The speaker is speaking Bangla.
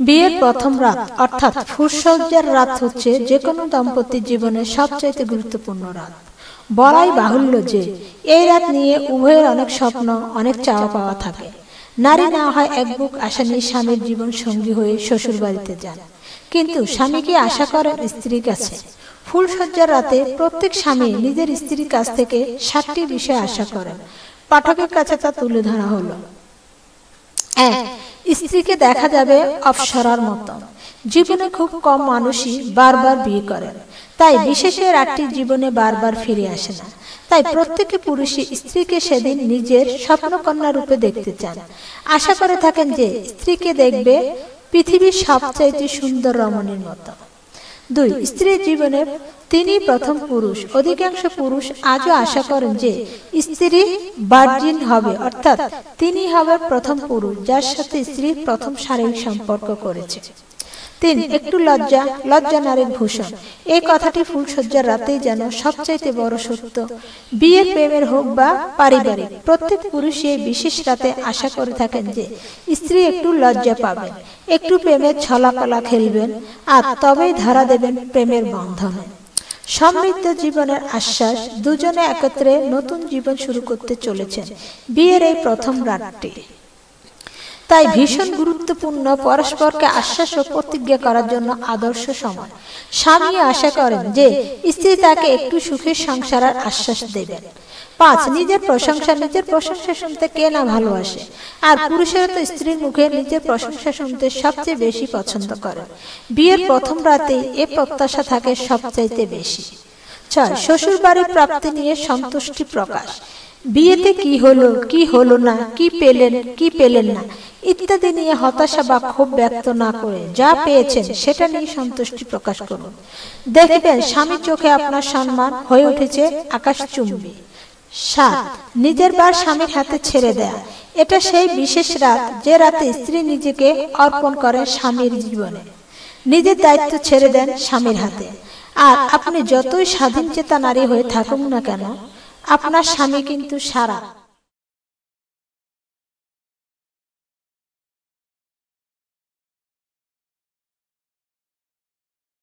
বিয়ের প্রথম রাত, অর্থাৎ ফুরসজ্জার রাত হচ্ছে যে কোনো দম্পতির জীবনের সবচাইতে গুরুত্বপূর্ণ রাত। বলাই বাহুল্য যে, এই রাত নিয়ে উভয়ের অনেক স্বপ্ন, অনেক চাওয়া পাওয়া থাকে। নারী না হয় এক বুক আশা নিয়ে স্বামীর জীবন সঙ্গী হয়ে শ্বশুর বাড়িতে যান। কিন্তু স্বামীকে আশা করেন স্ত্রীর কাছে? ফুলসজ্জার রাতে প্রত্যেক স্বামী নিজের স্ত্রীর কাছ থেকে সাতটি বিষয় আশা করেন। পাঠকের কাছে তা তুলে ধরা হলো। এক স্ত্রীকে দেখা যাবে অপসরার মতো। জীবনে খুব কম মানুষই বারবার বিয়ে করেন তাই বিশেষের রাতটি জীবনে বারবার ফিরে আসে না। তাই প্রত্যেকে পুরুষই স্ত্রীকে সেদিন নিজের স্বপ্নকন্যা রূপে দেখতে চান। আশা করে থাকেন যে স্ত্রীকে দেখবে পৃথিবীর সবচাইতে সুন্দর রমণীর মতো। দুই স্ত্রীর জীবনে তিনি প্রথম পুরুষ। অধিকাংশ পুরুষ আজও আশা করেন যে স্ত্রী বার্জিন হবে, অর্থাৎ তিনি হবে প্রথম পুরুষ, যার সাথে স্ত্রী প্রথম শারীরিক সম্পর্ক করেছে। তিন, একটু লজ্জা লজ্জা নারীর ভূষণ। এই কথাটি ফুলসজ্জার রাতেই যেন সবচাইতে বড় সত্য। বিয়ের প্রেমের হোক বা পারিবারিক, প্রত্যেক পুরুষ এই বিশেষ রাতে আশা করে থাকেন যে স্ত্রী একটু লজ্জা পাবেন, একটু প্রেমের ছলাকলা খেলবেন, আর তবেই ধারা দেবেন প্রেমের বন্ধনে। সমৃদ্ধ জীবনের আশ্বাস দুজনে একত্রে নতুন জীবন শুরু করতে চলেছেন। বিয়ের এই প্রথম রাতটি। তাই ভীষণ গুরুত্বপূর্ণ পরস্পরকে আশ্বাস ও প্রতিজ্ঞা করার জন্য আদর্শ সময়। স্বামী আশা করেন যে, স্ত্রী তাকে একটু সুখের সংসারের আশ্বাস দেবেন। পাঁচ, নিজের প্রশংসা নিজের প্রশংসা শুনতে কে না ভালোবাসে? আর পুরুষেরা তো স্ত্রীর মুখে নিজের প্রশংসা শুনতে সবচেয়ে বেশি পছন্দ করে। বিয়ের প্রথম রাতেই এ প্রত্যাশা থাকে সবচাইতে বেশি। ছয় শ্বশুর বাড়ির প্রাপ্তি নিয়ে সন্তুষ্টি প্রকাশ। বিয়েতে কি হলো কি হলো না, কি পেলেন কি পেলেন না ইত্যাদি নিয়ে হতাশা বা ক্ষোভ ব্যক্ত না করে যা পেয়েছেন সেটা নিয়ে সন্তুষ্টি প্রকাশ করুন। দেখবেন স্বামীর চোখে আপনার সম্মান হয়ে উঠেছে আকাশ চুম্বি। সাত, নিজের বার স্বামীর হাতে ছেড়ে দেয়া। এটা সেই বিশেষ রাত যে রাতে স্ত্রী নিজেকে অর্পণ করে স্বামীর জীবনে। নিজের দায়িত্ব ছেড়ে দেন স্বামীর হাতে। আর আপনি যতই স্বাধীন চেতা নারী হয়ে থাকুন না কেন, আপনার স্বামী কিন্তু সারা।